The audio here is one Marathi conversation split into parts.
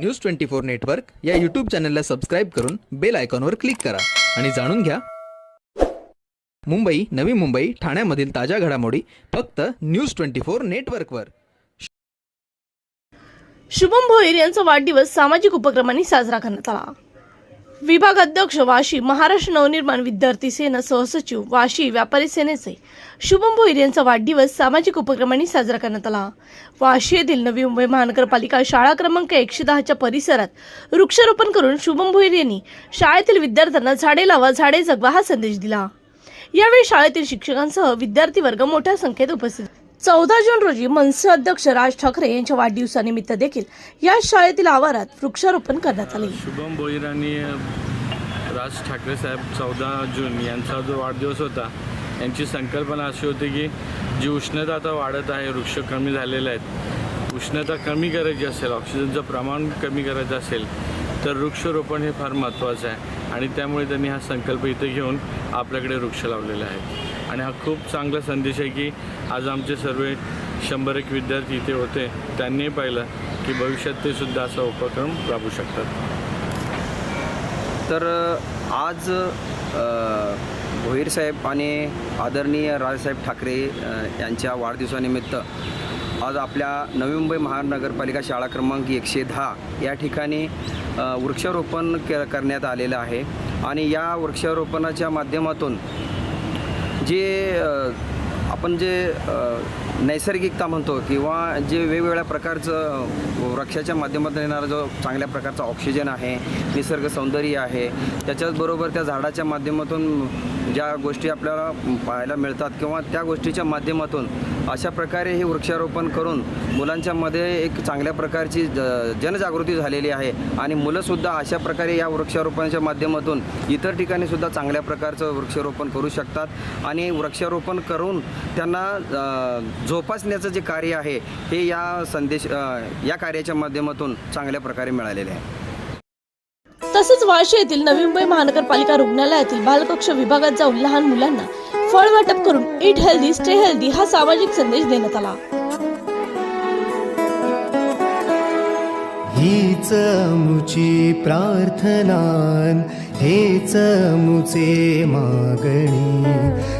न्यूज ट्वेंटी फोर नेटवर्क या यूट्यूब चॅनलला सबस्क्राईब करून बेल आयकॉनवर क्लिक करा. आणि जाणून घ्या. मुंबई नवी मुंबई ठाण्यामधील ताज्या घडामोडी फक्त न्यूज ट्वेंटी फोर नेटवर्कवर शुभम भोईर यांचा वाढदिवस सामाजिक उपक्रमांनी साजरा करण्यात आला. विभाग अध्यक्ष वाशी महाराष्ट्र नवनिर्माण विद्यार्थी सेना सहसचिव वाशी व्यापारी सेनेचे शुभम भोईर यांचा वाढदिवस सामाजिक उपक्रमांनी साजरा करण्यात आला. वाशी येथील नवी मुंबई महानगरपालिका शाळा क्रमांक एकशे दहाच्या परिसरात वृक्षारोपण करून शुभम भोईर यांनी शाळेतील विद्यार्थ्यांना झाडे लावा झाडे जगवा हा संदेश दिला. यावेळी शाळेतील शिक्षकांसह विद्यार्थी वर्ग मोठ्या संख्येत उपस्थित चौदा जून रोजी मनसे अध्यक्ष राज ठाकरे यांच्या वाढदिवसानिमित्त देखील या शाळेतील आवारात वृक्षारोपण करण्यात आले. शुभम बोईर आणि राज ठाकरे साहेब चौदा जून यांचा जो वाढदिवस होता यांची संकल्पना अशी होती की जी उष्णता आता वाढत आहे वृक्ष कमी झालेले आहेत उष्णता कमी करायची असेल ऑक्सिजनचं प्रमाण कमी करायचं असेल तर वृक्षरोपण हे फार महत्त्वाचं आहे. आणि त्यामुळे त्यांनी हा संकल्प इथे घेऊन आपल्याकडे वृक्ष लावलेले आहेत. आणि हा खूप चांगला संदेश आहे की आज आमचे सर्व शंभर एक विद्यार्थी इथे होते त्यांनी पाहिलं की भविष्यात ते सुद्धा असा उपक्रम राबवू शकतात. तर आज भोईर साहेब आणि आदरणीय राजसाहेब ठाकरे यांच्या वाढदिवसानिमित्त आज आपल्या नवी मुंबई महानगरपालिका शाळा क्रमांक एकशे दहा या ठिकाणी वृक्षारोपण के करण्यात आलेलं आहे. आणि या वृक्षारोपणाच्या माध्यमातून जे आपण जे नैसर्गिकता म्हणतो किंवा जे वेगवेगळ्या प्रकारचं वृक्षाच्या माध्यमातून येणारा जो चांगल्या प्रकारचा ऑक्सिजन आहे निसर्ग सौंदर्य आहे त्याच्याचबरोबर त्या झाडाच्या माध्यमातून ज्या गोष्टी आपल्याला पाहायला मिळतात किंवा त्या गोष्टीच्या माध्यमातून अशा प्रकारे हे वृक्षारोपण करून मुलांच्यामध्ये एक चांगल्या प्रकारची ज- जनजागृती झालेली आहे आणि मुलंसुद्धा अशा प्रकारे या वृक्षारोपणाच्या माध्यमातून इतर ठिकाणीसुद्धा चांगल्या प्रकारचं वृक्षारोपण करू शकतात आणि वृक्षारोपण करून त्यांना जोपासण्याचं जे कार्य आहे हे या संदेश या कार्याच्या माध्यमातून चांगल्या प्रकारे मिळालेले आहे. तसेच वाशी येथील नवी मुंबई महानगरपालिका रुग्णालयातील बालकक्ष विभागात जाऊन लहान मुलांना फळ वाटप करून इट हेल्दी स्टे हेल्दी हा सामाजिक संदेश देण्यात आला. हीच मुची प्रार्थनान हेच मुचे मागणी.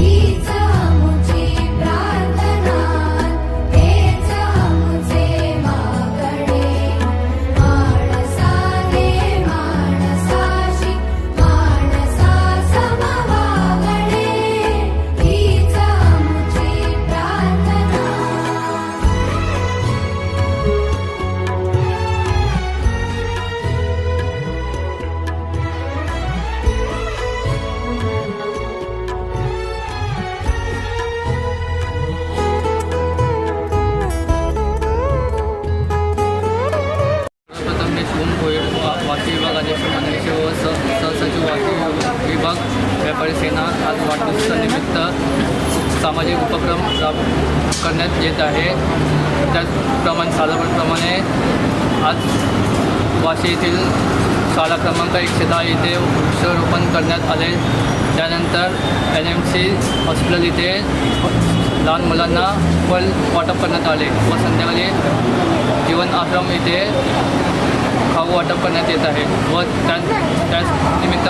प्रथम मी शुभम वाशी विभाग अध्यक्ष व स सहसचिव वाशी विभाग व्यापारी सेना आज वाढदिवसानिमित्त सामाजिक उपक्रम राब करण्यात येत आहे. त्याचप्रमाणे साधारणप्रमाणे आज वाशी येथील शाळा क्रमांक एकशे दहा येथे वृक्षारोपण करण्यात आले. त्यानंतर एन एम सी हॉस्पिटल इथे लहान मुलांना फल वाटप करण्यात आले. व संध्याकाळी जीवन आश्रम इथे वाटप करण्यात येत आहे व त्या त्याच निमित्त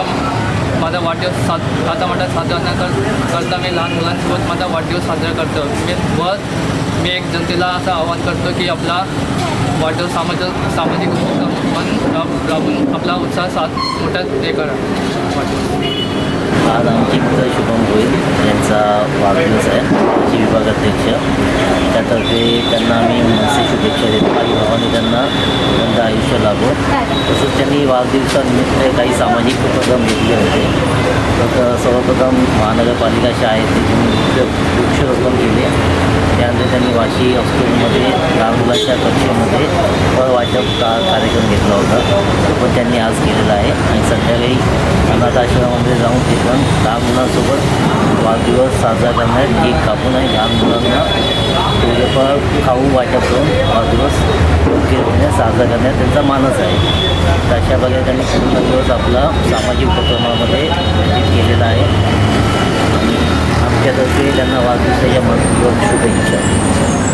माझा वाढदिवस सात आता माझा साजरा कर करता मी लहान मुलांसोबत माझा वाढदिवस साजरा करतो. मी व मी एक जनतेला असं आवाहन करतो की आपला वाढदिवस सामाजिक सामाजिक उपक्रम राबून आपला उत्साह साथ मोठ्यात हे करा. वाढदिवस. आज आमची मित्र शुभम गोयल यांचा वाढदिवस आहे. माजी विभागाध्यक्ष. त्यातर्फे त्यांना आम्ही मनसे शुभेच्छा देतो. आई भावाने त्यांना बंद आयुष्य लाभो. तसंच त्यांनी वाढदिवसानिमित्त काही सामाजिक उपक्रम घेतले होते. तर सर्वप्रथम महानगरपालिका शाळेत तिथून वृक्ष वृक्षरोपण केले. त्यानंतर त्यांनी वाशी हॉस्पिटलमध्ये लहान मुलांच्या कक्षेमध्ये फळ वाटप का कार्यक्रम घेतला होता. त्यांनी आज केलेला आहे. आणि संध्याकाळी अनाथ आश्रमामध्ये जाऊन पण लहान मुलांसोबत वाढदिवस साजरा करण्यात केक कापून आणि लहान मुलांना थोडेफार खाऊ वाटप करून वाढदिवस योग्यरीत्या साजरा करण्यात त्यांचा मानस आहे. तर अशा प्रकारे त्यांनी पूर्ण दिवस आपला सामाजिक उपक्रमामध्ये व्यतीत केलेला आहे. आणि आमच्यातर्फे त्यांना वाढदिवसाच्या मनपूर्वक शुभेच्छा.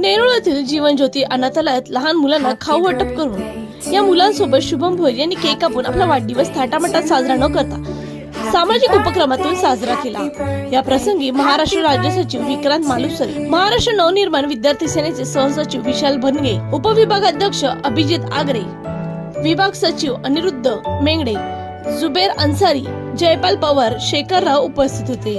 नेरुळ येथील जीवनज्योती अनाथालयात लहान मुलांना खाऊ वाटप करून या मुलांसोबत शुभम भोईर यांनी केक कापून आपला वाढदिवस थाटामाटात साजरा न करता सामाजिक उपक्रमातून साजरा केला. या प्रसंगी महाराष्ट्र राज्य सचिव विक्रांत मालुसरे महाराष्ट्र नवनिर्माण विद्यार्थी सेनेचे सहसचिव विशाल भनगे उपविभागाध्यक्ष अभिजित आगरे विभाग सचिव अनिरुद्ध मेंगडे जुबेर अन्सारी जयपाल पवार शेखरराव उपस्थित होते.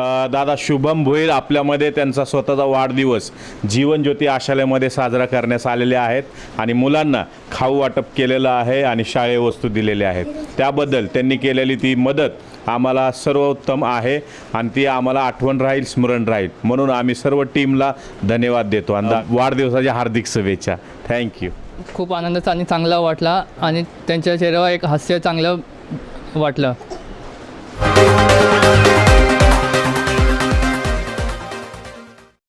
दादा शुभम भोईर आपल्यामध्ये त्यांचा स्वतःचा वाढदिवस जीवनज्योती आशालयामध्ये साजरा करण्यास आलेले आहेत आणि मुलांना खाऊ वाटप केलेलं आहे आणि शाळे वस्तू दिलेल्या आहेत. त्याबद्दल त्यांनी केलेली ती मदत आम्हाला सर्वोत्तम आहे आणि ती आम्हाला आठवण राहील स्मरण राहील. म्हणून आम्ही सर्व टीमला धन्यवाद देतो आणि वाढदिवसाच्या हार्दिक शुभेच्छा. थँक्यू खूप आनंदाचा आणि चांगला वाटला आणि त्यांच्या चेहऱ्यावर एक हास्य चांगलं वाटलं.